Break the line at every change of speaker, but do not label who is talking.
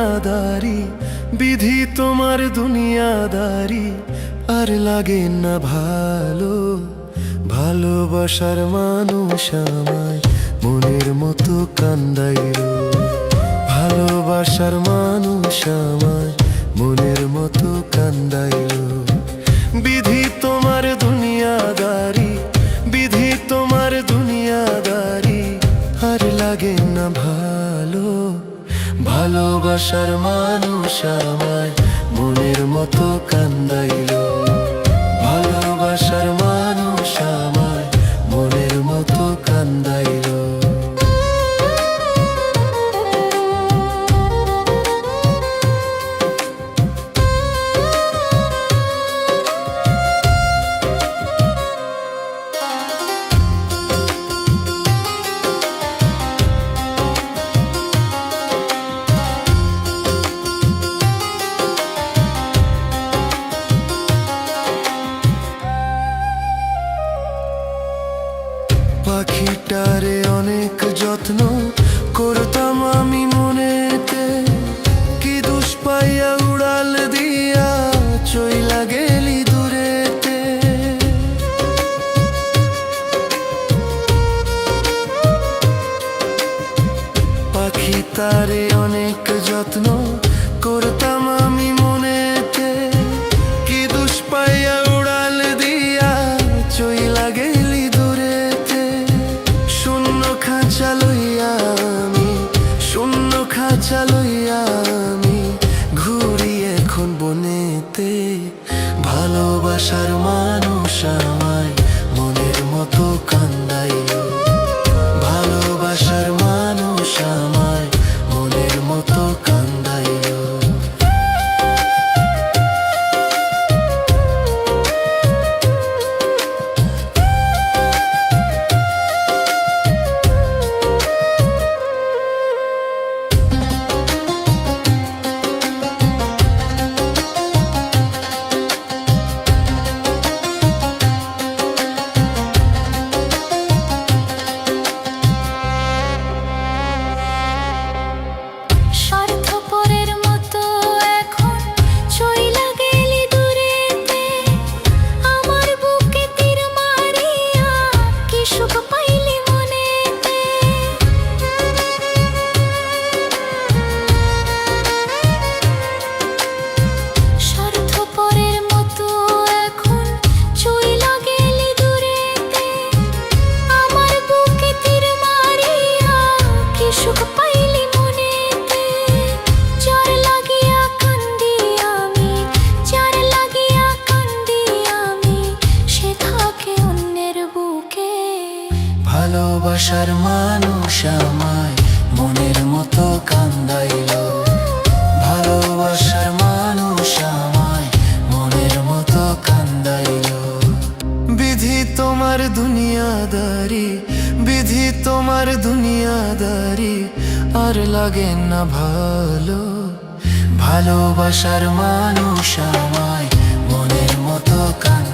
দুনিয়াদারি, বিধি তোমার দুনিয়াদারি, আর লাগে না ভালো, ভালোবাসার মানুষ আমায়, মনের মতো কান্দাই ভালোবাসার মানুষ আমায়, মনের মতো কান্দাই বিধি তোমার ভালোবাসার মানুষ আমায় মনের মতো কান্দাইল। ভালোবাসার মানুষ আমায় মনের মতো কান্দাইল। পাখিটারে অনেক যত্ন করতাম আমি মনেতে। কি দুষ পাইয়া উড়াল দিয়া চইলা গেলি দূরেতে। পাখি তারে অনেক খাঁচা লইয়া ভালোবাসার মানুষ আমায় মনের মতো কান্দাইল। ভালোবাসার মানুষ আমায় মনের মতো কান্দাইল। বিধি তোমার দুনিয়াদারি, বিধি তোমার দুনিয়াদারি, আর লাগে না ভালো। ভালোবাসার মানুষ আমায় মনের মতো কান্দাইল।